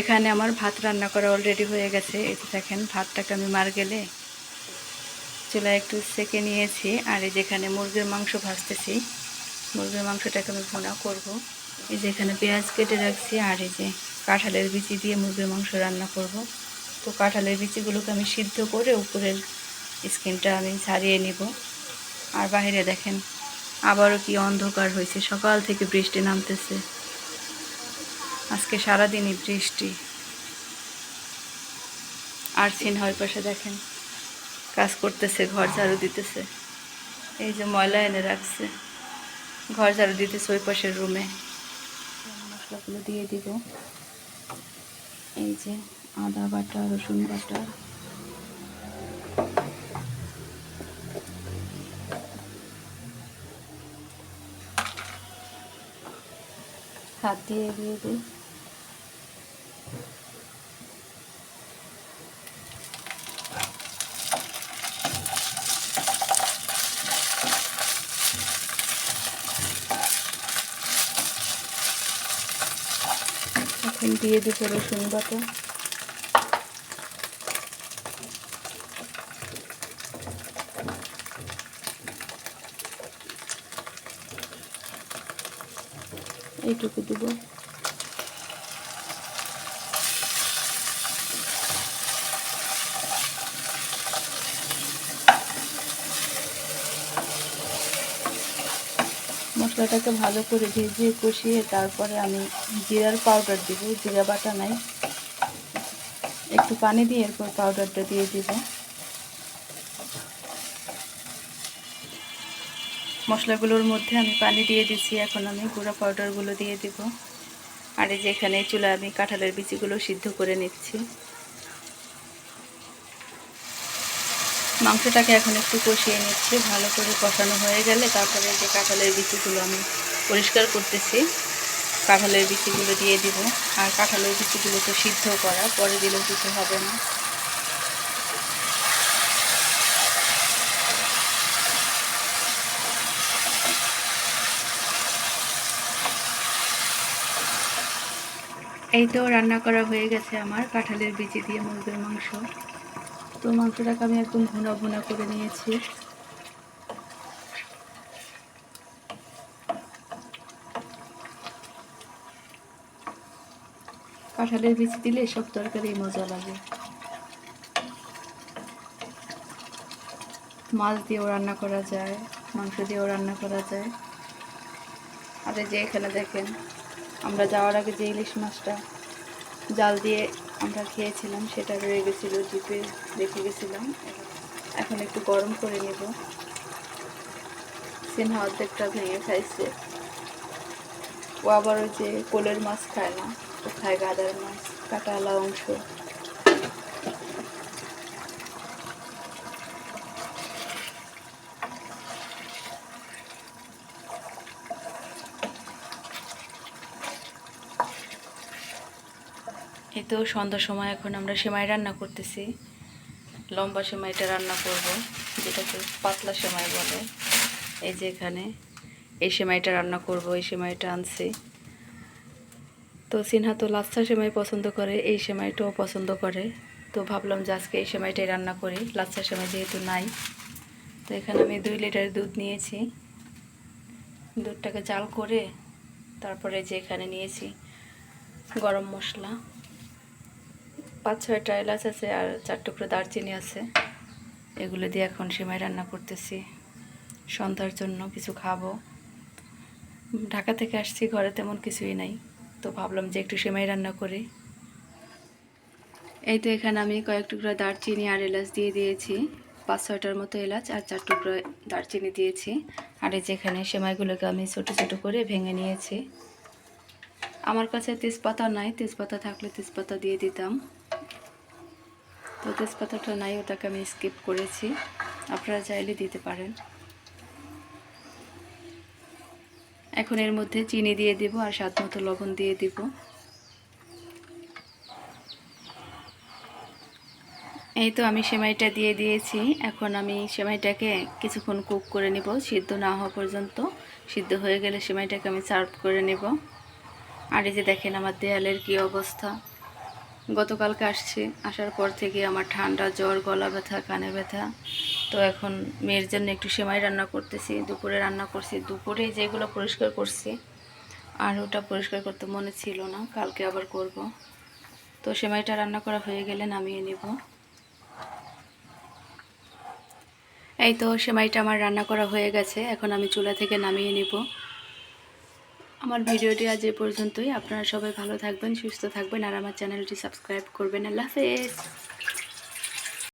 এখানে আমার ভাত রান্না করা অলরেডি হয়ে গেছে। যে দেখেন, ভাতটাকে আমি মার গেলে চুলায় একটু সেকে নিয়েছি। আর এই যেখানে মুরগির মাংস ভাজতেছি। মুরগির মাংসটাকে আমি ভুনা করব। এই যে এখানে পেঁয়াজ কেটে রাখছি আর এই যে কাঁঠালের বিচি দিয়ে মুরগির মাংস রান্না করব। তো কাঁঠালের বিচিগুলোকে আমি সিদ্ধ করে উপরের স্কিনটা আমি ছাড়িয়ে নিব। আর বাইরে দেখেন, আবারও কি অন্ধকার হয়েছে। সকাল থেকে বৃষ্টি নামতেছে। আজকে সারাদিনই বৃষ্টি। আর সিন হয় পাশে দেখেন, কাজ করতেছে, ঘর ঝাড়ু দিতেছে। এই যে ময়লা এনে রাখছে, ঘর ঝাড়ু দিতেছে ওই পাশের রুমে মশলাগুলো দিয়ে দিব। এই যে আদা বাটা, রসুন বাটা। হাত দিয়ে দিয়ে দিই। এখন দিয়ে দিব রসুন বাটা। এইটুকু দিব। মশলাটাকে ভালো করে ভিজিয়ে কষিয়ে তারপরে আমি জিরার পাউডার দিব। জিরা বাটা নাই। একটু পানি দিয়ে এরপর পাউডারটা দিয়ে দিব। মশলাগুলোর মধ্যে আমি পানি দিয়ে দিচ্ছি এখন আমি গুঁড়া পাউডারগুলো দিয়ে দিব। আর এই যে এখানে চুলা আমি কাঁঠালের বিচিগুলো সিদ্ধ করে নিচ্ছি। মাংসটাকে এখন একটু কষিয়ে নিচ্ছি। ভালো করে কষানো হয়ে গেলে তারপরে যে কাঁঠালের বিচিগুলো আমি পরিষ্কার করতেছি। কাঁঠালের বিচিগুলো দিয়ে দিব। আর কাঁঠালের বিচিগুলো তো সিদ্ধ করা, পরে দিলেও কিছু হবে না। এই তো রান্না করা হয়ে গেছে আমার কাঁঠালের বিচি দিয়ে মুরগির মাংস। তো মাংসটাকে আমি একদম ভুনা ভুনা করে নিয়েছি। কাঁঠালের বিচি দিলে সব তরকারি মজা লাগে। মাছ দিয়েও রান্না করা যায়, মাংস দিয়েও রান্না করা যায়। আর যে এখানে দেখেন, আমরা যাওয়ার আগে যে ইলিশ মাছটা জাল দিয়ে আমরা খেয়েছিলাম, সেটা রয়ে গেছিল জিপে, রেখে গেছিলাম। এখন একটু গরম করে নেব। সিনহা অর্ধেকটা ভেঙে খাইছে। ও আবার ওই যে কোলের মাছ খায় না ও খায় গাদার মাছ, কাটালা অংশ। এই তো সন্ধ্যার সময় এখন আমরা সেমাই রান্না করতেছি। লম্বা সেমাইটা রান্না করব, যেটাকে পাতলা সেমাই বলে। এই যে এখানে এই সেমাইটা রান্না করব, এই সেমাইটা আনছি। তো সিনহা তো লাচ্ছা সেমাই পছন্দ করে, এই সেমাইটাও পছন্দ করে। তো ভাবলাম যে আজকে এই সেমাইটাই রান্না করি, লাচ্ছা সেমাই যেহেতু নাই। তো এখানে আমি দুই লিটার দুধ নিয়েছি। দুধটাকে জাল করে তারপরে যে এখানে নিয়েছি গরম মশলা। পাঁচ ছয়টা এলাচ আছে আর চার টুকরো দারচিনি আছে। এগুলো দিয়ে এখন সেমাই রান্না করতেছি। সন্ধ্যার জন্য কিছু খাব। ঢাকা থেকে আসছি, ঘরে তেমন কিছুই নাই। তো ভাবলাম যে একটু সেমাই রান্না করি। এই তো এখানে আমি কয়েক টুকরো দারচিনি আর এলাচ দিয়ে দিয়েছি। পাঁচ ছয়টার মতো এলাচ আর চার টুকরো দারচিনি দিয়েছি। আর এই যেখানে সেমাইগুলোকে আমি ছোটো ছোটো করে ভেঙে নিয়েছি। আমার কাছে তেজপাতা নাই, তেজপাতা থাকলে তেজপাতা দিয়ে দিতাম। তো তেজপাতাটা নাই, ওটাকে আমি স্কিপ করেছি। আপনারা চাইলে দিতে পারেন। এখন এর মধ্যে চিনি দিয়ে দিব আর স্বাদ মতো লবণ দিয়ে দিব। এই তো আমি সেমাইটা দিয়ে দিয়েছি। এখন আমি সেমাইটাকে কিছুক্ষণ কুক করে নিব। সিদ্ধ না হওয়া পর্যন্ত। সিদ্ধ হয়ে গেলে সেমাইটাকে আমি সার্ভ করে নেব। আর এই যে দেখেন আমার দেয়ালের কি অবস্থা। গতকালকে আসছি। আসার পর থেকে আমার ঠান্ডা, জ্বর, গলা ব্যথা, কানে ব্যথা। তো এখন মেয়ের জন্য একটু সেমাই রান্না করতেছি, দুপুরে রান্না করছি। দুপুরে যেগুলো পরিষ্কার করছি, আর ওটা পরিষ্কার করতে মনে ছিল না, কালকে আবার করব। তো সেমাইটা রান্না করা হয়ে গেলে নামিয়ে নিব। এই তো, সেমাইটা আমার রান্না করা হয়ে গেছে। এখন আমি চুলা থেকে নামিয়ে নিব। আমার ভিডিওটি আজ এ পর্যন্তই। আপনারা সবাই ভালো থাকবেন, সুস্থ থাকবেন, আর আমার চ্যানেলটি সাবস্ক্রাইব করবেন। আল্লাহ হাফেজ।